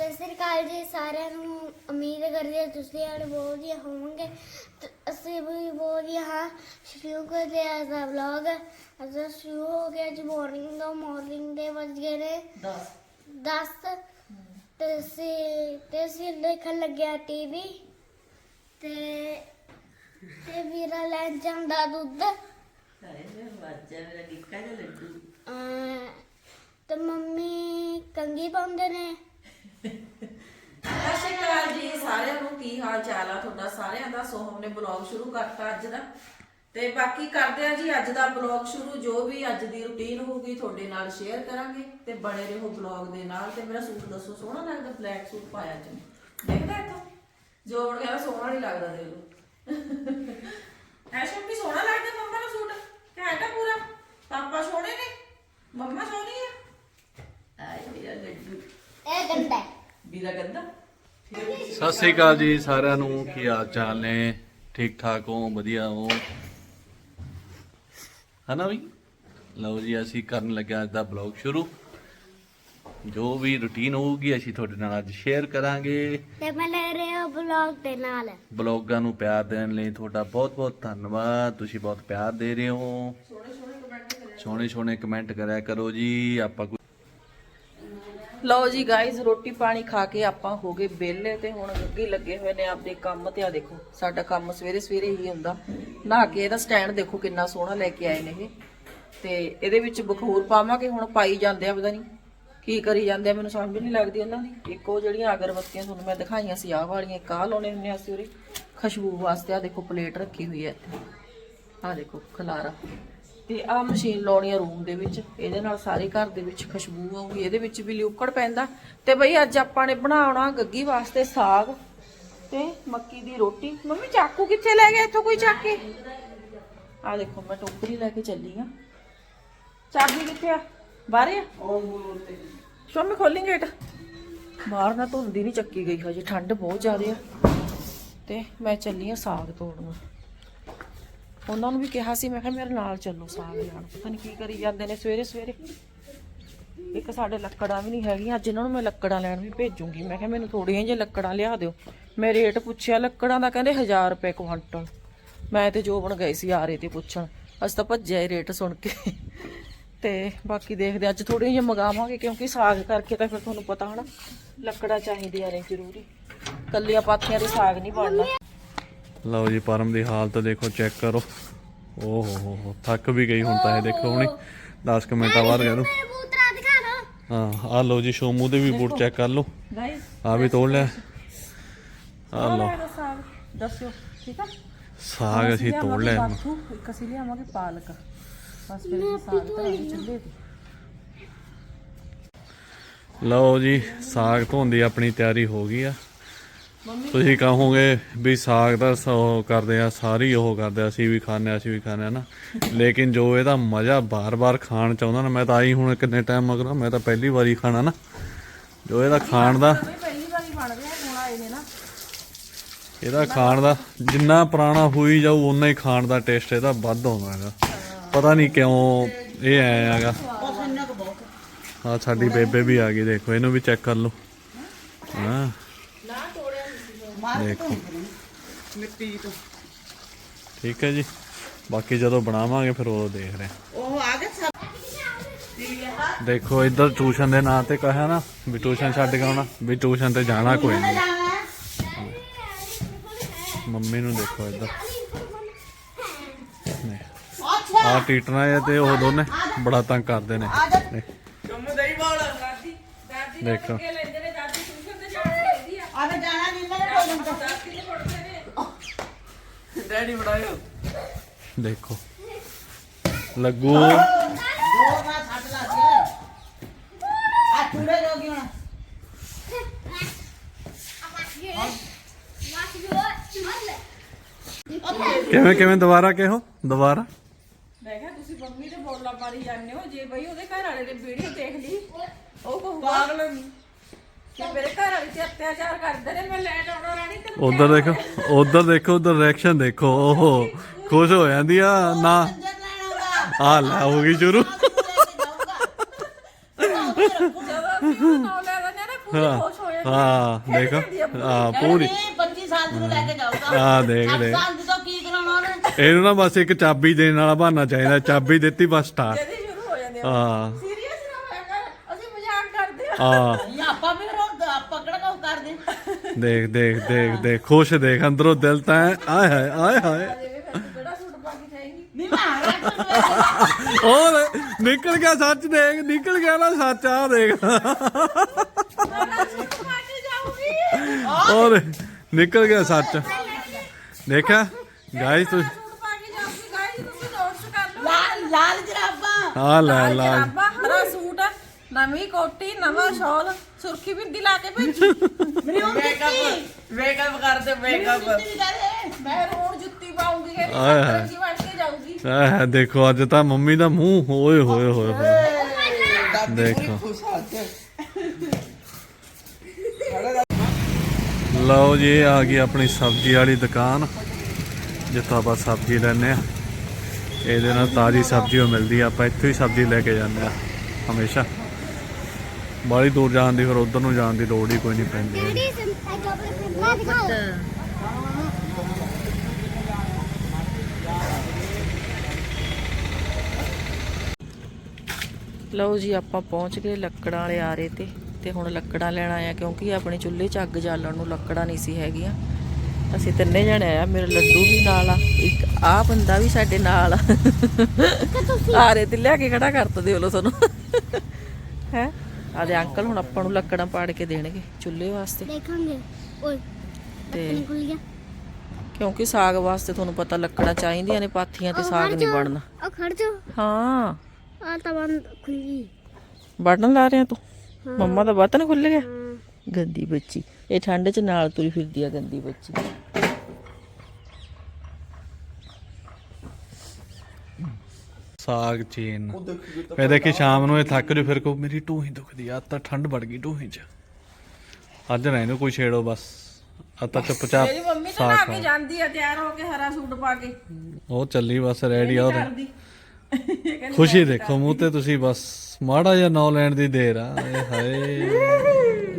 ਸਤਿ ਸ੍ਰੀ ਅਕਾਲ ਜੀ ਸਾਰਿਆਂ ਨੂੰ ਉਮੀਦ ਕਰਦੇ ਹਾਂ ਤੁਸੀਂ ਸਾਰੇ ਬਹੁਤ ਵਧੀਆ ਹੋਵੋਗੇ। ਤੇ ਅਸੀਂ ਵੀ ਬਹੁਤ ਵਧੀਆ ਹਾਂ। ਸ਼ੁਰੂ ਕਰਦੇ ਹਾਂ ਦਾ ਵਲੌਗ ਅੱਜ ਸ਼ੁਰੂ ਹੋ ਗਿਆ ਜੀ ਮਾਰਨਿੰਗ ਦਾ ਮਾਰਨਿੰਗ ਦੇ ਵੱਜ ਗਏ ਨੇ 10 ਤੇ ਅਸੀਂ ਤੇ ਅਸੀਂ ਦੇਖਣ ਲੱਗਿਆ ਟੀਵੀ ਤੇ ਤੇ ਵੀਰਾ ਲੈ ਜਾਂਦਾ ਦੁੱਧ। ਅਰੇ ਮੇਰਾ ਬੱਚਾ ਮੇਰਾ ਨਿੱਕਾ ਜਿਹਾ ਲੱਡੂ। ਅਮ, ਤੇ ਮੰਮੀ ਕੰਗੀ ਪਾਉਂਦੇ ਨੇ। ਸਤਿ ਸ਼੍ਰੀ ਅਕਾਲ ਜੀ ਸਾਰਿਆਂ ਨੂੰ। ਕੀ ਹਾਲ ਚਾਲ ਆ ਤੁਹਾਡਾ? ਸਾਰਿਆਂ ਦਾ ਸੋਹਮ ਨੇ ਬਲੌਗ ਸ਼ੁਰੂ ਕਰਤਾ ਅੱਜ ਦਾ। ਤੇ ਬਾਕੀ ਕਰਦੇ ਆ ਜੀ ਅੱਜ ਦਾ ਬਲੌਗ ਸ਼ੁਰੂ। ਜੋ ਵੀ ਅੱਜ ਦੀ ਰੁਟੀਨ ਹੋਊਗੀ ਤੁਹਾਡੇ ਨਾਲ ਸ਼ੇਅਰ ਕਰਾਂਗੇ ਤੇ ਬਣੇ ਰਹੋ ਬਲੌਗ ਦੇ ਨਾਲ। ਤੇ ਮੇਰਾ ਸੂਟ ਦੱਸੋ ਸੋਹਣਾ ਲੱਗਦਾ ਬਲੈਕ ਸੂਟ ਪਾਇਆ ਅੱਜ? ਮੈਂ। ਦੇਖਦਾ ਇੱਥੋਂ? ਜੋ ਬਣ ਗਿਆ ਸੋਹਣਾ ਨਹੀਂ ਲੱਗਦਾ ਦੇ ਲੋ ਐਸ਼ਮ ਵੀ ਸੋਹਣਾ ਲੱਗਦਾ ਮੰਮਾ ਦਾ ਸੂਟ? ਘੈਂਟ ਆ ਪੂਰਾ। ਪਾਪਾ ਸੋਹਣੇ ਨੇ? ਮੰਮਾ ਸੋਹਣੀ ਆ? ਆਏ ਮੇਰਾ ਲੱਡੂ। ਇਹ ਗੰਦਾ ਹੈ। ਵੀਰਾ ਗੰਦਾ? ਸਤਿ ਸ੍ਰੀ ਅਕਾਲ ਜੀ ਸਾਰਿਆਂ ਨੂੰ ਕੀ ਹਾਲ ਚਾਲ ਨੇ? ਠੀਕ ਠਾਕ ਹੋ ਵਧੀਆ ਹੋ? ਹਨਾ ਵੀ? ਲਓ ਜੀ ਅਸੀਂ ਕਰਨ ਲੱਗੇ ਅੱਜ ਦਾ ਬਲੌਗ ਸ਼ੁਰੂ। ਜੋ ਵੀ ਰੁਟੀਨ ਹੋਊਗੀ ਅਸੀਂ ਤੁਹਾਡੇ ਨਾਲ ਅੱਜ ਸ਼ੇਅਰ ਕਰਾਂਗੇ। ਤੇ ਮੈਂ ਲੈ ਰਿਹਾ ਬਲੌਗ ਦੇ ਨਾਲ। ਬਲੌਗਾਂ ਨੂੰ ਪਿਆਰ ਦੇਣ ਲਈ ਤੁਹਾਡਾ ਬਹੁਤ ਬਹੁਤ ਧੰਨਵਾਦ। ਤੁਸੀਂ ਬਹੁਤ ਪਿਆਰ ਦੇ ਰਹੇ ਹੋ। ਸੋਹਣੇ ਸੋਹਣੇ ਕਮੈਂਟ ਕਰਿਆ ਕਰੋ ਜੀ। ਆਪਾਂ ਲਓ ਜੀ ਗਾਇਜ਼ ਰੋਟੀ ਪਾਣੀ ਖਾ ਕੇ ਆਪਾਂ ਹੋ ਗਏ ਵਿਹਲੇ ਤੇ ਹੁਣ ਅੱਗੇ ਲੱਗੇ ਹੋਏ ਨੇ ਆਪਦੇ ਕੰਮ ਤੇ। ਆ ਦੇਖੋ, ਸਾਡਾ ਕੰਮ ਸਵੇਰੇ ਸਵੇਰੇ ਹੀ ਹੁੰਦਾ। ਨਹਾ ਕੇ ਇਹਦਾ ਸਟੈਂਡ ਦੇਖੋ ਕਿੰਨਾ ਸੋਹਣਾ ਲੈ ਕੇ ਆਏ ਨੇ ਇਹ। ਤੇ ਇਹਦੇ ਵਿੱਚ ਬਖੂਰ ਪਾਵਾਂਗੇ, ਹੁਣ ਪਾਈ ਜਾਂਦੇ ਆ, ਪਤਾ ਨਹੀਂ ਕੀ ਕਰੀ ਜਾਂਦੇ ਆ, ਮੈਨੂੰ ਸਮਝ ਨਹੀਂ ਲੱਗਦੀ ਉਹਨਾਂ ਦੀ। ਇੱਕ ਉਹ ਜਿਹੜੀਆਂ ਅਗਰਬੱਤੀਆਂ ਤੁਹਾਨੂੰ ਮੈਂ ਦਿਖਾਈਆਂ ਸੀ, ਆਹ ਵਾਲੀਆਂ ਕਾਹ ਲਾਉਣੇ ਹੁੰਦੇ ਆ ਅਸੀਂ ਉਰੇ। ਖੁਸ਼ਬੂ ਵਾਸਤੇ ਆ ਦੇਖੋ ਪਲੇਟ ਰੱਖੀ ਹੋਈ ਹੈ ਇੱਥੇ। ਆ ਦੇਖੋ, ਖਲਾਰਾ। ਤੇ ਆਹ ਮਸ਼ੀਨ ਲਾਉਣੀ ਆ ਰੂਮ ਦੇ ਵਿੱਚ, ਇਹਦੇ ਨਾਲ ਸਾਰੇ ਘਰ ਦੇ ਵਿੱਚ ਖੁਸ਼ਬੂ ਆਊਗੀ, ਇਹਦੇ ਵਿੱਚ ਵੀ ਲਿਊਕੜ ਪੈਂਦਾ। ਤੇ ਬਈ ਅੱਜ ਆਪਾਂ ਨੇ ਬਣਾਉਣਾ ਗੱਗੀ ਵਾਸਤੇ ਸਾਗ ਤੇ ਮੱਕੀ ਦੀ ਰੋਟੀ। ਮੰਮੀ, ਚਾਕੂ ਕਿੱਥੇ ਲੈ ਗਿਆ ਇੱਥੋਂ ਕੋਈ ਚੱਕ? ਕੇ ਆ ਦੇਖੋ, ਮੈਂ ਟੋਕਰੀ ਲੈ ਕੇ ਚੱਲੀ ਆ। ਚਾਬੀ ਕਿੱਥੇ ਆ? ਬਾਹਰ ਆ? ਸ਼ੋਮੀ, ਖੋਲੀ ਗੇਟ। ਬਾਹਰ ਨਾ ਧੁੰਦੀ ਨਹੀਂ ਚੱਕੀ ਗਈ ਹਜੇ, ਠੰਡ ਬਹੁਤ ਜ਼ਿਆਦਾ ਆ। ਤੇ ਮੈਂ ਚੱਲੀ ਆ ਸਾਗ ਤੋੜਨ। ਉਹਨਾਂ ਨੂੰ ਵੀ ਕਿਹਾ ਸੀ, ਮੈਂ ਕਿਹਾ ਮੇਰੇ ਨਾਲ ਚੱਲੋ ਸਾਗ ਲੈਣ ਪਤਾ ਨਹੀਂ ਕੀ ਕਰੀ ਜਾਂਦੇ ਨੇ ਸਵੇਰੇ ਸਵੇਰੇ। ਇੱਕ ਸਾਡੇ ਲੱਕੜਾਂ ਵੀ ਨਹੀਂ ਹੈਗੀਆਂ, ਅੱਜ ਇਹਨਾਂ ਨੂੰ ਮੈਂ ਲੱਕੜਾਂ ਲੈਣ ਵੀ ਭੇਜੂੰਗੀ। ਮੈਂ ਕਿਹਾ ਮੈਨੂੰ ਥੋੜੀਆਂ ਜਿਹੀਆਂ ਲੱਕੜਾਂ ਲਿਆ ਦਿਓ। ਮੈਂ ਰੇਟ ਪੁੱਛਿਆ, ਲੱਕੜਾਂ ਦਾ ਕਹਿੰਦੇ 1000 ਰੁਪਏ ਕੁਇੰਟਲ ਮੈਂ ਤੇ ਜੋਬਨ ਗਏ ਸੀ ਆਰੇ ਤੇ ਪੁੱਛਣ। ਅਸੀਂ ਤਾਂ ਭੱਜਿਆ ਹੀ ਰੇਟ ਸੁਣ ਕੇ। ਤੇ ਬਾਕੀ ਦੇਖਦੇ ਅੱਜ ਥੋੜੀਆਂ ਜਿਹੀਆਂ ਮੰਗਾਵਾਂਗੇ, ਕਿਉਂਕਿ ਸਾਗ ਕਰਕੇ ਤਾਂ ਫਿਰ ਤੁਹਾਨੂੰ ਪਤਾ ਹਨਾ, ਲੱਕੜਾਂ ਚਾਹੀਦੀਆਂ ਨੇ ਜ਼ਰੂਰੀ। ਕੱਲੀਆਂ ਪਾਥੀਆਂ ਦੇ ਸਾਗ ਨਹੀਂ ਬਣਨਾ। ਲਓ ਜੀ ਪਰਮ ਦੀ ਹਾਲਤ ਦੇਖੋ ਚੈੱਕ ਕਰੋ। ਓ ਹੋ ਹੋ ਹੋ ਥੱਕ ਵੀ ਗਈ ਹੁਣ ਤਾਂ ਇਹ ਦੇਖੋ ਹੁਣੀ 10 ਕੁ ਮਿੰਟਾਂ ਬਾਅਦ ਕਹਿ ਦੋ ਮੇਰੇ ਬੂਤਰਾ ਦਿਖਾ ਦੋ। ਹਾਂ ਆ ਲਓ ਜੀ ਸ਼ੋਮੂ ਦੇ ਵੀ ਬੂਟ ਚੈੱਕ ਕਰ ਲਓ। ਗਾਇਸ ਆ ਵੀ ਤੋੜ ਲਿਆ। ਆ ਲਓ। ਸਾਗ ਦੱਸਿਓ ਠੀਕ ਆ? ਸਾਗ ਅਸੀਂ ਤੋੜ ਲਿਆ ਇੱਕ ਅਸੀਂ ਲਿਆਵਾਂਗੇ ਪਾਲਕ। ਬਸ ਫਿਰ ਸਾਗ ਧਰਾਂਗੇ ਚੁੱਲ੍ਹੇ ਤੇ ਲਓ ਜੀ ਸਾਗ ਧੋਣ ਦੀ ਆਪਣੀ ਤਿਆਰੀ ਹੋ ਗਈ ਆ। ਤੁਸੀਂ ਕਹੋਗੇ ਵੀ ਸਾਗ ਦਾ ਉਹ ਕਰਦੇ ਆ ਸਾਰੀ ਉਹ ਕਰਦੇ ਆ ਅਸੀਂ ਵੀ ਖਾਂਦੇ ਆ ਅਸੀਂ ਵੀ ਖਾਂਦੇ ਆ ਨਾ। ਲੇਕਿਨ ਜੋ ਇਹਦਾ ਮਜ਼ਾ ਬਾਰ-ਬਾਰ ਖਾਣ ਚ ਆਉਂਦਾ ਨਾ ਮੈਂ ਤਾਂ ਆਈ ਹੁਣ ਕਿੰਨੇ ਟਾਈਮ ਮਗਰੋਂ ਮੈਂ ਤਾਂ ਪਹਿਲੀ ਵਾਰੀ ਖਾਣਾ ਨਾ। ਜੋ ਇਹਦਾ ਖਾਣ ਦਾ ਬਈ ਪਹਿਲੀ ਵਾਰੀ ਬਣ ਰਿਹਾ ਹੁਣ ਆਏ ਨੇ ਨਾ ਇਹਦਾ ਖਾਣ ਦਾ ਜਿੰਨਾ ਪੁਰਾਣਾ ਹੋਈ ਜਾਊ ਉਨਾ ਹੀ ਖਾਣ ਦਾ ਟੇਸਟ ਇਹਦਾ ਵੱਧ ਆਉਂਦਾ ਹੈਗਾ। ਪਤਾ ਨਹੀਂ ਕਿਉਂ ਇਹ ਆਇਆ ਹੈਗਾ। ਆ ਸਾਡੀ ਬੇਬੇ ਵੀ ਆ ਗਈ ਦੇਖੋ ਇਹਨੂੰ ਵੀ ਚੈੱਕ ਕਰ ਲਓ। ਹਾਂ। ਦੇਖੋ। ਮਿੱਟੀ ਤੋਂ। ਠੀਕ ਹੈ ਜੀ। ਬਾਕੀ ਜਦੋਂ ਬਣਾਵਾਂਗੇ ਫਿਰ ਉਹ ਦੇਖ ਰਹੇ ਹਾਂ। ਉਹ ਆ ਗਏ ਸਭ। ਦੇਖੋ ਇੱਧਰ ਟਿਊਸ਼ਨ ਦੇ ਨਾਂ ਤੇ ਕਹਾ ਨਾ ਵੀ ਟਿਊਸ਼ਨ ਛੱਡ ਕੇ ਆਉਣਾ ਵੀ ਟਿਊਸ਼ਨ ਤੇ ਜਾਣਾ ਕੋਈ ਨਹੀਂ। ਮੰਮੀ ਨੂੰ ਦੇਖੋ ਇੱਧਰ। ਆ ਟੀਟਣਾ ਇਹ ਤੇ ਉਹ ਦੋਨੇ ਬੜਾ ਤੰਗ ਕਰਦੇ ਨੇ। ਦੇਖੋ ਕੇ ਲੈਂਦੇ ਨੇ ਦਾਦੀ ਟਿਊਸ਼ਨ ਤੇ ਜਾਣ ਚਾਹੀਦੀ ਆ ਆਵੇ ਜਾਣਾ ਨਹੀਂ ਮੇਰੇ ਕੋਲ ਤਾਂ ਦਾਦੀ ਨੇ ਪੜਦੇ ਨੇ ਡੈਡੀ ਬਣਾਇਓ। ਦੇਖੋ। ਲੱਗੂ। ਦੋ ਮਾਰ ਛੱਡ ਲਾ ਕੇ। ਆ ਚੂੜੇ ਜੋਗੀ ਹੁਣ? ਕਿਵੇਂ ਕਿਵੇਂ ਦੁਬਾਰਾ ਕਿਹੋ? ਦੁਬਾਰਾ? ਮੈਂ ਕਿਹਾ ਤੁਸੀਂ ਮੰਮੀ ਤੇ ਬੋਲਣਾ ਪਾਰੀ ਜਾਂਦੇ ਹੋ। ਜੇ ਬਈ ਉਹਦੇ ਘਰ ਵਾਲੇ ਨੇ ਵੀਡੀਓ ਦੇਖ ਲਈ ਉਹ ਕਹੂ ਪਾਗਲ ਨਹੀਂ। ਕਿ ਮੇਰੇ ਘਰ ਵਾਲੇ ਤੇ ਅਤਿਆਚਾਰ ਕਰਦੇ ਨੇ ਮੈਂ ਲੈਟ ਆਉਣਾ ਰਾਣੀ ਤੇ ਉਧਰ ਦੇਖੋ ਉਧਰ ਦੇਖੋ ਉਧਰ ਰਿਐਕਸ਼ਨ ਦੇਖੋ ਓਹੋ ਖੁਸ਼ ਹੋ ਜਾਂਦੀ ਆ ਨਾ। ਆ ਲੈ ਹੋ ਗਈ ਸ਼ੁਰੂ। ਆ ਹੋ ਦੇਖ ਹਾਂ ਪੂਰੀ। ਇਹ 25 ਸਾਲ ਨੂੰ ਲੈ ਕੇ ਜਾਊਗਾ ਆ ਦੇਖ। ਦੇ ਸਾਲ ਦੀ ਤੋਂ ਕੀ ਕਰਾਉਣਾ ਉਹਨੇ ਇਹਨੂੰ ਨਾ ਬਸ ਇੱਕ ਚਾਬੀ ਦੇਣ ਵਾਲਾ ਬਹਾਨਾ ਚਾਹੀਦਾ ਚਾਬੀ ਦਿੱਤੀ ਬਸ ਸਟਾਰਟ। ਜਦੀ ਸ਼ੁਰੂ ਹੋ ਜਾਂਦੇ ਆ। ਹਾਂ। ਸੀਰੀਅਸ ਨਾ ਹੋਇਆ ਕਰ ਅਸੀਂ ਮਜ਼ਾਕ ਕਰਦੇ ਆ। ਹਾਂ ਇਹ ਆਪਾਂ ਵੀ ਰੋ ਆਪਾਂ ਕਿਹੜਾ ਕੁਛ ਕਰਦੇ ਦੇਖ ਦੇਖ ਦੇਖ ਦੇਖ ਖੁਸ਼ ਦੇਖ ਅੰਦਰੋਂ ਦਿਲ ਤਾਂ ਆਏ ਹਾਏ ਆਏ ਹਾਏ। ਕਿਹੜਾ ਸੂਟ ਪਾ ਕੇ ਜਾਏਂਗੀ? ਨਹੀਂ ਮੈਂ ਉਹ ਲੈ, ਨਿਕਲ ਗਿਆ ਸੱਚ ਦੇਖ ਨਿਕਲ ਗਿਆ ਨਾ ਸੱਚ ਆ ਦੇਖ। ਕਿਹੜਾ ਸੂਟ ਪਾ ਕੇ ਜਾਊਗੀ। ਲੈ, ਨਿਕਲ ਗਿਆ ਸੱਚ। ਦੇਖਿਆ? ਗਾਇਸ ਤੁਸੀਂ ਸੂਟ ਪਾ ਕੇ ਜਾਊਗੀ। ਗਾਇਸ ਤੁਸੀਂ ਨੋਟਸ ਕਰ ਲਓ। ਲਾਲ ਲਾਲ ਜਰਾਬਾਂ। ਆ ਲੈ ਲਾ ਜਰਾਬਾਂ। ਹਰਾ ਸੂਟ ਨਵੀਂ ਕੋਟੀ ਨਵਾਂ ਸ਼ਾਲ ਸੁਰਖੀ ਬਿੰਦੀ ਲਾ ਕੇ ਭੇਜੀ। ਮੇਰੀ ਉਹ ਦਿੱਤੀ ਮੇਕਅਪ ਕਰਦੇ ਮੇਕਅਪ ਕਰੇ ਮੈਂ ਰੋਣ ਜੁੱਤੀ ਪਾਉਂਗੀ ਕਹਿੰਦੀ ਆਏ ਹਾਏ। ਕੇ ਜਾਊਗੀ। ਆਹ ਦੇਖੋ ਅੱਜ ਤਾਂ ਮੰਮੀ ਦਾ ਮੂੰਹ ਓਏ ਹੋਏ ਹੋਏ ਹੋਏ। ਦੇਖੋ। ਲਓ ਜੀ ਇਹ ਆ ਗਈ ਆਪਣੀ ਸਬਜ਼ੀ ਵਾਲੀ ਦੁਕਾਨ। ਜਿੱਥੋਂ ਆਪਾਂ ਸਬਜ਼ੀ ਲੈਣੇ ਆ ਇਹਦੇ ਨਾਲ ਤਾਜ਼ੀ ਸਬਜ਼ੀ ਉਹ ਮਿਲਦੀ ਆ। ਆਪਾਂ ਇੱਥੋਂ ਹੀ ਸਬਜ਼ੀ ਲੈ ਕੇ ਜਾਂਦੇ ਆ ਹਮੇਸ਼ਾ। ਬਾਹਲੀ ਦੂਰ ਜਾਣ ਦੀ ਫਿਰ ਉਧਰ ਨੂੰ ਜਾਣ ਦੀ ਲੋੜ ਹੀ ਕੋਈ ਨਹੀਂ ਪੈਂਦੀ। ਲਓ ਜੀ ਆਪਾਂ ਪਹੁੰਚ ਗਏ ਲੱਕੜਾਂ ਵਾਲੇ ਆਰੇ ਤੇ ਤੇ ਹੁਣ ਲੱਕੜਾਂ ਲੈਣ ਆਇਆ ਕਿਉਂਕਿ ਆਪਣੇ ਚੁੱਲ੍ਹੇ 'ਚ ਅੱਗ ਜਾਲਣ ਨੂੰ ਲੱਕੜਾਂ ਨਹੀਂ ਸੀ ਹੈਗੀਆਂ। ਅਸੀਂ ਤਿੰਨੇ ਜਣੇ ਆਇਆ ਮੇਰੇ ਲੱਡੂ ਵੀ ਨਾਲ ਆ ਇੱਕ ਆ ਬੰਦਾ ਵੀ ਸਾਡੇ ਨਾਲ ਆ। ਆਰੇ ਤੇ ਲਿਆ ਕੇ ਖੜਾ ਕਰਤਾ ਦਿਓ ਲੋ ਤੁਹਾਨੂੰ ਹੈ? ਆਦੇ ਅੰਕਲ ਹੁਣ ਆਪਾਂ ਨੂੰ ਲੱਕੜਾਂ ਪਾੜ ਕੇ ਦੇਣਗੇ ਚੁੱਲ੍ਹੇ ਵਾਸਤੇ। ਦੇਖਾਂਗੇ। ਓਏ ਤੇ ਖੁੱਲ ਗਿਆ ਕਿਉਂਕਿ ਸਾਗ ਵਾਸਤੇ ਤੁਹਾਨੂੰ ਪਤਾ ਲੱਕੜਾਂ ਚਾਹੀਦੀਆਂ ਨੇ ਪਾਥੀਆਂ ਤੇ ਸਾਗ ਨਹੀਂ ਬਣਨਾ। ਉਹ ਖੜ ਜਾ ਹਾਂ। ਆ ਤਾਂ ਬੰਦ ਖੁੱਲੀ ਬਟਨ ਲਾ ਰਿਆ ਤੂੰ। ਮੰਮਾ ਦਾ ਬਟਨ ਖੁੱਲ ਗਿਆ? ਗੰਦੀ ਬੱਚੀ। ਇਹ ਠੰਡ 'ਚ ਨਾਲ ਤੁਰੀ ਫਿਰਦੀ ਆ ਗੰਦੀ ਬੱਚੀ। ਸਾਗ ਚੀਨ। ਫਿਰ ਦੇਖੀ ਸ਼ਾਮ ਨੂੰ ਇਹ ਥੱਕ ਜੂ। ਫਿਰ ਕੋ ਮੇਰੀ ਢੂਹੀ ਦੁਖਦੀ ਆ ਤਾਂ ਠੰਡ ਵੜ ਗਈ ਢੂਹੀ 'ਚ। ਅੱਜ ਨਾ ਇਹਨੂੰ ਕੋਈ ਛੇੜੋ ਬਸ। ਆ ਤਾਂ ਚੁੱਪਚਾਪ ਮੇਰੀ ਮੰਮੀ ਤਾਂ ਨਹਾ ਕੇ ਜਾਂਦੀ ਆ ਤਿਆਰ ਹੋ ਕੇ ਹਰਾ ਸੂਟ ਪਾ ਕੇ। ਉਹ ਚੱਲੀ ਬਸ ਰੈਡੀ ਆ ਉਹਦੇ। ਖੁਸ਼ੀ ਦੇਖੋ ਮੂੰਹ ਤੇ ਤੁਸੀਂ ਬਸ ਮਾੜਾ ਜਿਹਾ ਨਾਂ ਲੈਣ ਦੀ ਦੇਰ ਆ। ਆਏ ਹਾਏ।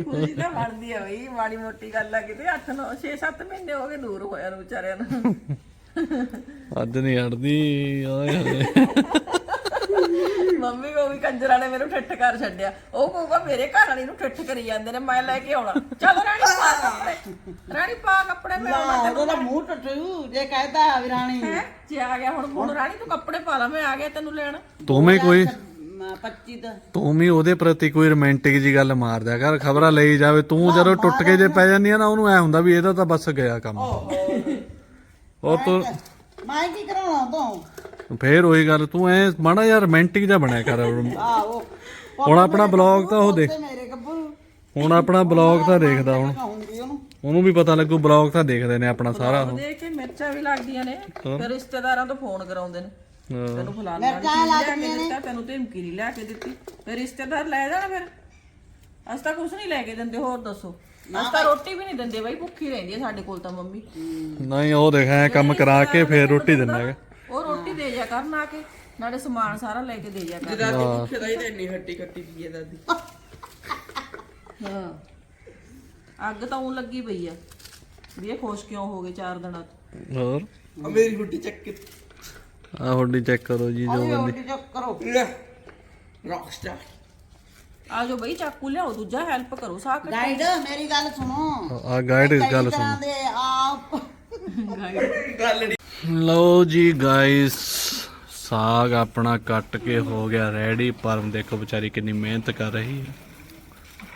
ਖੁਸ਼ੀ ਤਾਂ ਬਣਦੀ ਆ ਬਈ ਮਾੜੀ ਮੋਟੀ ਗੱਲ ਆ ਕਿਤੇ। 8 9 6 7 ਮਹੀਨੇ ਹੋ ਗਏ ਦੂਰ ਹੋਇਆ ਨੂੰ ਵਿਚਾਰਿਆਂ ਨੂੰ। ਅੱਜ ਨਹੀਂ ਅੜਦੀ ਆਏ ਹਾਏ ਮੰਮੀ ਕੋ ਵੀ ਕੰਜਰਾਂ ਨੇ ਮੈਨੂੰ ਠੱਠ ਕਰ ਛੱਡਿਆ। ਉਹ ਕਹੂਗਾ ਮੇਰੇ ਘਰ ਵਾਲੀ ਨੂੰ ਠੱਠ ਕਰੀ ਜਾਂਦੇ ਨੇ ਮੈਂ ਲੈ ਕੇ ਆਉਣਾ। ਚੱਲ ਰਾਣੀ ਪਾ ਕੱਪੜੇ। ਰਾਣੀ ਪਾ ਕੱਪੜੇ ਮੈਂ ਆਉਣਾ ਉਹਦਾ ਤਾਂ ਮੂੰਹ ਟੁੱਟੂ ਜੇ ਕਹਿਦਾ ਵੀ ਰਾਣੀ। ਹੈ ਜੇ ਆ ਗਿਆ ਹੁਣ ਹੁਣ? ਰਾਣੀ ਤੂੰ ਕੱਪੜੇ ਪਾ ਲਾ ਮੈਂ ਆ ਗਿਆ ਤੈਨੂੰ ਲੈਣ। ਤੂੰ ਵੀ ਕੋਈ ਮੈਂ 25 ਦਾ ਤੂੰ ਵੀ ਉਹਦੇ ਪ੍ਰਤੀ ਕੋਈ ਰੋਮਾਂਟਿਕ ਜੀ ਗੱਲ ਮਾਰ ਦਿਆ ਕਰ ਖਬਰਾਂ ਲਈ ਜਾਵੇ। ਤੂੰ ਜਦੋਂ ਟੁੱਟ ਕੇ ਜੇ ਪੈ ਜਾਂਦੀ ਆ ਨਾ ਉਹਨੂੰ ਐ ਹੁੰਦਾ ਵੀ ਇਹਦਾ ਤਾਂ ਬਸ ਗਿਆ ਕੰਮ। ਉਹ ਤੂੰ ਮੈਂ ਕੀ ਕਰਾਉਣਾ ਤੋਂ? ਫੇਰ ਉਹੀ ਗੱਲ ਤੂੰ ਐ ਮਾੜਾ ਯਾਰ ਰੋਮਾਂਟਿਕ ਜਿਹਾ ਬਣਿਆ ਕਰ। ਆਹੋ। ਹੁਣ ਆਪਣਾ ਬਲੌਗ ਤਾਂ ਉਹ ਦੇਖ। ਤੇ ਮੇਰੇ ਗੱਭਰੂ ਹੁਣ ਆਪਣਾ ਬਲੌਗ ਤਾਂ ਦੇਖਦਾ ਹੁਣ। ਉਹਨੂੰ। ਉਹਨੂੰ ਵੀ ਪਤਾ ਲੱਗੂ ਬਲੌਗ ਤਾਂ ਦੇਖਦੇ ਨੇ ਆਪਣਾ ਸਾਰਾ ਉਹ। ਦੇਖ ਕੇ ਮਿਰਚਾਂ ਵੀ ਲੱਗਦੀਆਂ ਨੇ ਫਿਰ ਰਿਸ਼ਤੇਦਾਰਾਂ ਤੋਂ ਫੋਨ ਕਰਾਉਂਦੇ ਨੇ। ਹਾਂ। ਤੈਨੂੰ ਫਲਾਣਾ ਨਹੀਂ ਲਿਆ ਕੇ ਦਿੱਤਾ ਤੈਨੂੰ ਧਮਕੀ ਨਹੀਂ ਲਿਆ ਕੇ ਦਿੱਤੀ। ਫਿਰ ਰਿਸ਼ਤੇਦਾਰ ਲੈ ਜਾਣਾ ਫਿਰ। ਅਸੀਂ ਤਾਂ ਕੁਝ ਨਹੀਂ ਲੈ ਕੇ ਦਿੰਦੇ ਹੋਰ ਦੱਸੋ। ਅਸੀਂ ਤਾਂ ਰੋਟੀ ਵੀ ਨਹੀਂ ਦਿੰਦੇ ਬਾਈ ਭੁੱਖੀ ਰਹਿੰਦੀ ਹੈ ਸਾਡੇ ਕੋਲ ਤਾਂ ਮੰਮੀ। ਨਹੀਂ ਉਹ ਦੇਖ ਐ ਕੰਮ ਕਰਾ ਕੇ ਫੇਰ ਰੋਟੀ ਦਿੰਦਾ ਹੈਗਾ। ਉਹ ਰੋਟੀ ਦੇ ਜਾ ਕਰਨ ਆ ਕੇ ਨਾਲੇ ਸਮਾਨ ਸਾਰਾ ਲੈ ਕੇ ਦੇ ਜਾ ਕਰ ਹਾਂ। ਅੱਗ ਤਾਂ ਉਹ ਲੱਗੀ ਪਈ ਆ ਵੀ ਇਹ ਖੁਸ਼ ਕਿਉਂ ਹੋ ਗਏ ਚਾਰ ਦਿਨਾਂ ਤੋਂ ਹੋਰ? ਮੇਰੀ ਹੁੱਡੀ ਚੈੱਕ ਆ ਹੁੱਡੀ ਚੈੱਕ ਕਰੋ ਜੀ ਜੋ ਬੰਦੀ ਉਹਦੀ ਚੁੱਪ ਕਰੋ। ਆ ਜਾਓ ਬਈ ਚਾਕੂ ਲਿਆਓ ਦੂਜਾ ਹੈਲਪ ਕਰੋ ਸਾਹ ਕੱਟ ਗਾਈਡ ਮੇਰੀ ਗੱਲ ਸੁਣੋ। ਆ ਗਾਈਡ ਕਈ ਗੱਲ ਸੁਣ। ਦੇ ਆਪ। ਲਓ ਜੀ ਗਾਇਸ ਸਾਗ ਆਪਣਾ ਕੱਟ ਕੇ ਹੋ ਗਿਆ ਰੈਡੀ ਪਰਮ ਦੇਖੋ ਵਿਚਾਰੀ ਕਿੰਨੀ ਮਿਹਨਤ ਕਰ ਰਹੀ ਹੈ।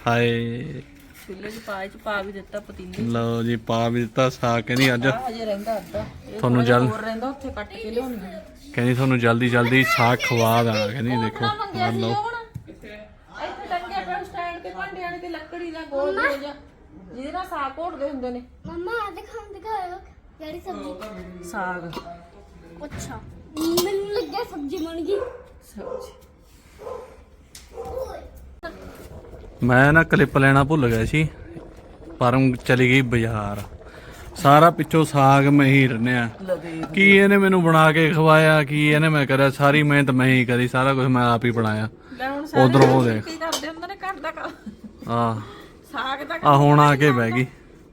ਹਾਏ। ਚੁੱਲ੍ਹੇ 'ਚ ਪਾ ਚ ਪਾ ਵੀ ਦਿੱਤਾ ਪਤੀਲੇ ਲਓ ਜੀ ਪਾ ਵੀ ਦਿੱਤਾ ਸਾਗ ਕਹਿੰਦੀ ਅੱਜ ਆ ਹਜੇ ਰਹਿੰਦਾ ਅੱਧਾ। ਇਹ ਤੁਹਾਨੂੰ ਜਲ ਹੋਰ ਰਹਿੰਦਾ ਉੱਥੇ ਕੱਟ ਕੇ ਲਿਆਉਣੀ ਹੈ ਕਹਿੰਦੀ ਤੁਹਾਨੂੰ ਜਲਦੀ ਜਲਦੀ ਸਾਗ ਖਵਾ ਦਾਂ ਕਹਿੰਦੀ ਦੇਖੋ। ਮੰਗਿਆ ਸੀ ਉਹ ਹੁਣ ਇੱਥੇ ਟੰਗਿਆ ਪਿਆ ਸਟੈਂਡ ਤੇ ਭਾਂਡੇ ਦਾ ਗੋਲ ਗੋਲ ਜਿਹਾ। ਜਿਹਦੇ ਨਾਲ ਸਾਗ ਘੋਟਦੇ ਹੁੰਦੇ ਨੇ। ਮੰਮਾ ਆ ਦਿਖਾਓ ਦਿਖਾਓ। ਕਿਹੜੀ ਸਬਜ਼ੀ। ਸਾਗ। ਅੱਛਾ। ਮੈਨੂੰ ਲੱਗਿਆ ਸਬਜ਼ੀ ਬਣ ਗਈ। ਸਬਜ਼ੀ। ਮੈਂ ਨਾ ਕਲਿੱਪ ਲੈਣਾ ਭੁੱਲ ਗਿਆ ਸੀ ਪਰਮ ਚਲੀ ਗਈ ਬਾਜ਼ਾਰ। ਸਾਰਾ ਪਿੱਛੋਂ ਸਾਗ ਮੈਂ ਹੀ ਰੰਨਿਆ। ਕੀ ਇਹਨੇ ਮੈਨੂੰ ਬਣਾ ਕੇ ਖਵਾਇਆ ਕੀ ਇਹਨੇ ਮੈਂ ਕਰਿਆ ਸਾਰੀ ਮਿਹਨਤ ਮੈਂ ਹੀ ਕਰੀ ਸਾਰਾ ਕੁਝ ਮੈਂ ਆਪ ਹੀ ਬਣਾਇਆ। ਲੈ ਹੁਣ ਸਾਰੇ ਉਧਰੋਂ ਉਹ ਦੇਖ। ਕੀ ਕਰਦੇ ਹੁੰਦੇ ਨੇ ਘਰ ਦਾ ਕੰਮ। ਆ ਸਾਗ ਆ ਹੁਣ ਆ ਕੇ ਬਹਿ ਗਈ।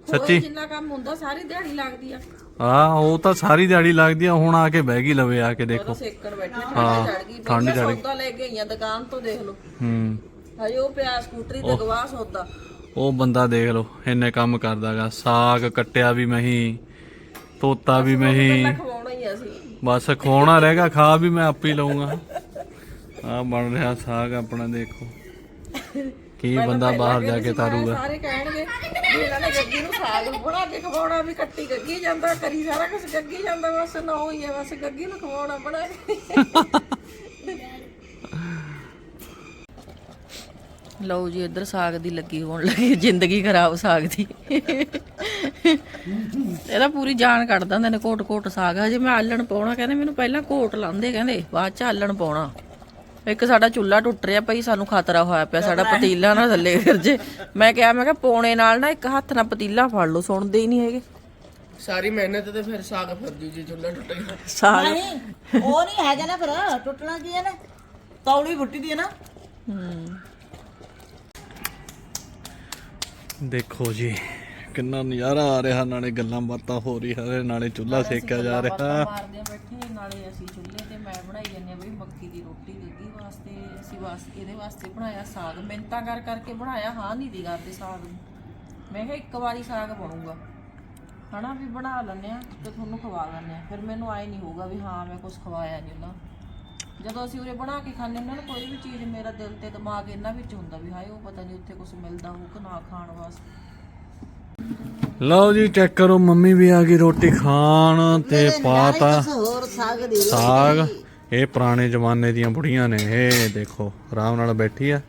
ਸੱਚੀ? ਜਿੰਨਾ ਕੰਮ ਹੁੰਦਾ ਸਾਰੀ ਦਿਹਾੜੀ ਲੱਗਦੀ ਆ। ਆ ਉਹ ਤਾਂ ਸਾਰੀ ਦਿਹਾੜੀ ਲੱਗਦੀ ਆ ਹੁਣ ਆ ਕੇ ਬਹਿ ਗਈ ਲਵੇ ਆ ਕੇ ਦੇਖੋ। ਸੇਕਣ ਬੈਠੇ ਹਾਂ, ਠੰਡ ਚੜ ਗਈ ਠੰਡ ਠੰਡ ਚੜ੍ਹ ਗਈ। ਸੌਦਾ ਲੈ ਕੇ ਆਈਆਂ ਦੁਕਾਨ ਤੋਂ ਦੇਖ ਲਓ। ਹੂੰ। ਹਜੇ ਉਹ ਪਿਆ ਸਕੂਟਰੀ ਤੇ ਗਵਾਹ ਸੌਦਾ। ਉਹ ਬੰਦਾ ਦੇਖ ਲਓ ਇੰਨੇ ਕੰਮ ਕਰਦਾਗਾ। ਸਾਗ ਕੱਟਿਆ ਵੀ ਮਹੀਂ ਤੋਤਾ ਵੀ ਮਹੀਂ ਬਸ ਖਵਾਉਣਾ ਰਹੇਗਾ ਖਾ ਵੀ ਮੈਂ ਆਪੇ ਹੀ ਲਊਂਗਾ। ਆ ਬਣ ਰਿਹਾ ਸਾਗ ਆਪਣਾ ਦੇਖੋ। ਕੀ ਬੰਦਾ ਬਾਹਰ ਜਾ ਕੇ ਤਾਰੂਗਾ। ਸਾਰੇ ਕਹਿਣਗੇ ਵੀ ਇਹਨਾਂ ਨੇ ਗੱਗੀ ਨੂੰ ਸਾਗ ਬਣਾ ਕੇ ਖਵਾਉਣਾ ਵੀ ਕੱਟੀ ਗੱਗੀ ਜਾਂਦਾ ਕਰੀ ਸਾਰਾ ਕੁਝ ਗੱਗੀ ਜਾਂਦਾ ਬਸ ਨਾ ਹੀ ਹੈ ਬਸ ਗੱਗੀ ਨੂੰ ਖਵਾਉਣਾ ਬਣਾ ਕੇ। ਲਓ ਜੀ ਇੱਧਰ ਸਾਗ ਦੀ ਲੱਗੀ ਹੋਣ ਲੱਗੀ ਜ਼ਿੰਦਗੀ ਖਰਾਬ ਸਾਗ ਦੀ। ਇਹਦਾ ਪੂਰੀ ਜਾਨ ਕੱਢ ਦਿੰਦੇ ਨੇ ਕੋਟ ਕੋਟ ਸਾਗ ਹਜੇ ਮੈਂ ਆਲਣ ਪਾਉਣਾ ਕਹਿੰਦੇ ਮੈਨੂੰ ਪਹਿਲਾਂ ਕੋਟ ਲਾਉਂਦੇ ਕਹਿੰਦੇ ਬਾਅਦ ਚ ਆਲਣ ਪਾਉਣਾ। ਇੱਕ ਸਾਡਾ ਚੁੱਲ੍ਹਾ ਟੁੱਟ ਰਿਹਾ ਭਾਈ ਸਾਨੂੰ ਖਤਰਾ ਹੋਇਆ ਪਿਆ ਸਾਡਾ ਪਤੀਲਾ ਨਾ ਥੱਲੇ ਗਿਰ ਜੇ। ਮੈਂ ਕਿਹਾ ਮੈਂ ਕਿਹਾ ਪੌਣੇ ਨਾਲ ਨਾ ਇੱਕ ਹੱਥ ਨਾਲ ਪਤੀਲਾ ਫੜ ਲਓ ਸੁਣਦੇ ਹੀ ਨਹੀਂ ਹੈਗੇ। ਸਾਰੀ ਮਿਹਨਤ ਤੇ ਫਿਰ ਸਾਗ ਫਿਰ ਜੂ ਜੀ ਚੁੱਲ੍ਹਾ ਟੁੱਟ ਗਿਆ। ਸਾਗ। ਨਹੀਂ ਉਹ ਨਹੀਂ ਹੈਗਾ ਨਾ ਫਿਰ ਟੁੱਟਣਾ ਕੀ ਹੈ ਨਾ? ਤੌੜੀ ਫੁੱਟੀ ਦੀ ਹੈ ਨਾ। ਹੂੰ। ਦੇਖੋ ਜੀ ਕਿੰਨਾ ਨਜ਼ਾਰਾ ਆ ਰਿਹਾ ਨਾਲੇ ਗੱਲਾਂ ਬਾਤਾਂ ਹੋ ਰਹੀਆਂ ਨੇ ਨਾਲੇ ਚੁੱਲ੍ਹਾ ਸੇਕਿਆ ਜਾ ਰਿਹਾ। ਮਾਰਦੇ ਆ ਬੈਠੇ ਨਾਲੇ ਅਸੀਂ ਚੁੱਲ੍ਹੇ ਤੇ ਮੈਂ ਬਣਾਈ ਜਾਂਦੀ ਆ ਬਈ ਮੱਕੀ ਦੀ ਰੋਟੀ ਲੱਗੀ ਵਾਸਤੇ ਅਸੀਂ ਵਾਸਤੇ ਇਹਦੇ ਵਾਸਤੇ ਬਣਾਇਆ ਸਾਗ। ਮਿੰਤਾ ਕਰ ਕਰਕੇ ਬਣਾਇਆ ਹਾਂ ਨਹੀਂ ਦੀ ਕਰਦੇ ਸਾਗ ਨੂੰ। ਮੈਂ ਕਿਹਾ ਇੱਕ ਵਾਰੀ ਸਾਗ ਬਣੂਗਾ। ਹਨਾ ਵੀ ਬਣਾ ਲੈਂਦੇ ਆ ਤੇ ਤੁਹਾਨੂੰ ਖਵਾ ਲੈਂਦੇ ਆ ਫਿਰ ਮੈਨੂੰ ਆਏ ਨਹੀਂ ਹੋਊਗਾ ਵੀ ਹਾਂ ਮੈਂ ਕੁਝ ਖਵਾਇਆ ਨਹੀਂ ਉਹਨਾਂ। ਜਦੋਂ ਅਸੀਂ ਉਰੇ ਬਣਾ ਕੇ ਖਾਂਦੇ ਹੁੰਦੇ ਨਾ ਕੋਈ ਵੀ ਚੀਜ਼ ਮੇਰਾ ਦਿਲ ਤੇ ਦਿਮਾਗ ਇਹਨਾਂ ਵਿੱਚ ਹੁੰਦਾ ਵੀ ਹਾਏ ਉਹ ਪਤਾ ਨਹੀਂ ਉੱਥੇ ਕੁਝ ਮਿਲਦਾ ਹੋਊ ਕਿ ਨਾ ਖਾਣ ਵਾਸਤੇ। ਲਓ ਜੀ ਚੈੱਕ ਕਰੋ ਮੰਮੀ ਵੀ ਆ ਗਈ ਰੋਟੀ ਖਾਣ ਤੇ ਪਾਤਾ। ਹੋਰ ਸਾਗ ਦੀ ਸਾਗ। ਇਹ ਪੁਰਾਣੇ ਜ਼ਮਾਨੇ ਦੀਆਂ ਬੁੜੀਆਂ ਨੇ ਇਹ ਦੇਖੋ ਆਰਾਮ ਨਾਲ ਬੈਠੀ ਆ।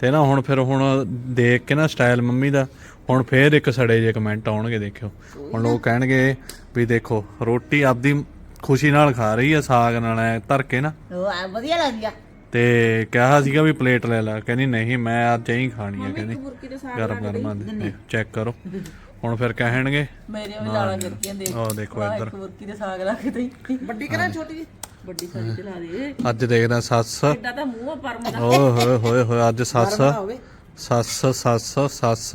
ਤੇ ਨਾ ਹੁਣ ਫਿਰ ਹੁਣ ਦੇਖ ਕੇ ਨਾ ਸਟਾਈਲ ਮੰਮੀ ਦਾ ਹੁਣ ਫੇਰ ਇੱਕ ਸੜੇ ਜੇ ਕਮੈਂਟ ਆਉਣਗੇ ਦੇਖਿਓ। ਹੁਣ ਲੋਕ ਕਹਿਣਗੇ ਵੀ ਦੇਖੋ ਰੋਟੀ ਆਪਦੀ ਖੁਸ਼ੀ ਨਾਲ ਖਾ ਰਹੀ ਆ ਸਾਗ ਨਾਲ ਐ ਧਰ ਕੇ ਨਾ। ਉਹ ਵਧੀਆ ਲੱਗ ਗਿਆ ਤੇ ਕਿਹਾ ਸੀਗਾ ਵੀ ਪਲੇਟ ਲੈ ਲੈ ਕਹਿੰਦੀ ਨਹੀਂ ਮੈਂ ਅੱਜ ਹੀ ਖਾਣੀ ਆ ਕਹਿੰਦੀ ਮੁਰਕੀ ਦੇ ਸਾਗ ਗਰਮ ਗਰਮ ਚੈੱਕ ਕਰੋ। ਹੁਣ ਫਿਰ ਕਹਿਣਗੇ? ਮੇਰੇ ਵੀ ਲਾਲਾਂ ਗਿਰਕੀਆਂ ਦੇਖ। ਆਹ ਦੇਖੋ ਇੱਧਰ ਇੱਕ ਮੁਰਕੀ ਦੇ ਸਾਗ ਲਾ ਕੇ ਦਈ। ਵੱਡੀ ਕਰਾਂ ਛੋਟੀ ਜੀ? ਵੱਡੀ ਸਾਰੀ ਚਲਾ ਦੇ। ਅੱਜ ਦੇਖਦਾ ਸੱਸ। ਕਿੱਡਾ ਤਾਂ ਮੂੰਹ ਆ ਪਰਮ ਦਾ। ਓਏ ਹੋਏ ਹੋਏ ਹੋਏ ਅੱਜ ਸੱਸ। ਸੱਸ ਸੱਸ ਸੱਸ।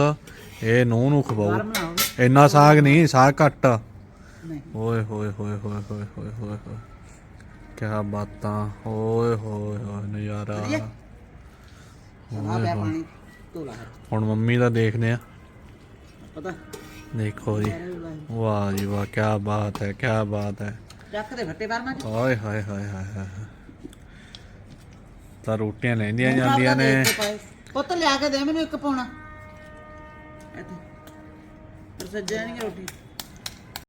ਇਹ ਨੂੰ ਨੂੰ ਖਵਾਉ ਬਣਾਓਗੇ ਇੰਨਾ ਸਾਗ ਨਹੀਂ ਸਾਗ ਘੱਟ। ਨਹੀਂ। ਓਏ ਹੋਏ ਹੋਏ ਹੋਏ ਹੋਏ ਹੋਏ ਹੋਏ। ਹੋਏ ਕਿਆ ਬਾਤਾਂ। ਓਏ ਹੋਏ। ਨਜ਼ਾਰਾ ਆ ਪਿਆ ਪਾਣੀ ਤੋਲਾ ਹੁਣ ਮੰਮੀ ਦਾ ਦੇਖਦੇ ਆ। ਪਤਾ? ਦੇਖੋ ਜੀ। ਵਾਹ ਜੀ ਵਾਹ ਕਿਆ ਬਾਤ ਹੈ ਕਿਆ ਬਾਤ ਹੈ। ਚੱਕ ਦੇ ਫੱਟੇ ਬਾਰ ਮੈਂ ਹਾਏ ਹਾਏ ਹਾਏ ਹਾਏ ਤਾਂ ਰੋਟੀਆਂ ਲੈਂਦੀਆਂ ਜਾਂਦੀਆਂ ਨੇ। ਪੁੱਤ ਲਿਆ ਕੇ ਦੇ ਮੈਨੂੰ ਇੱਕ ਪਾਉਣਾ। ਇੱਥੇ। ਪਰ ਸੱਜਿਆ ਨਹੀਂ ਰੋਟੀ।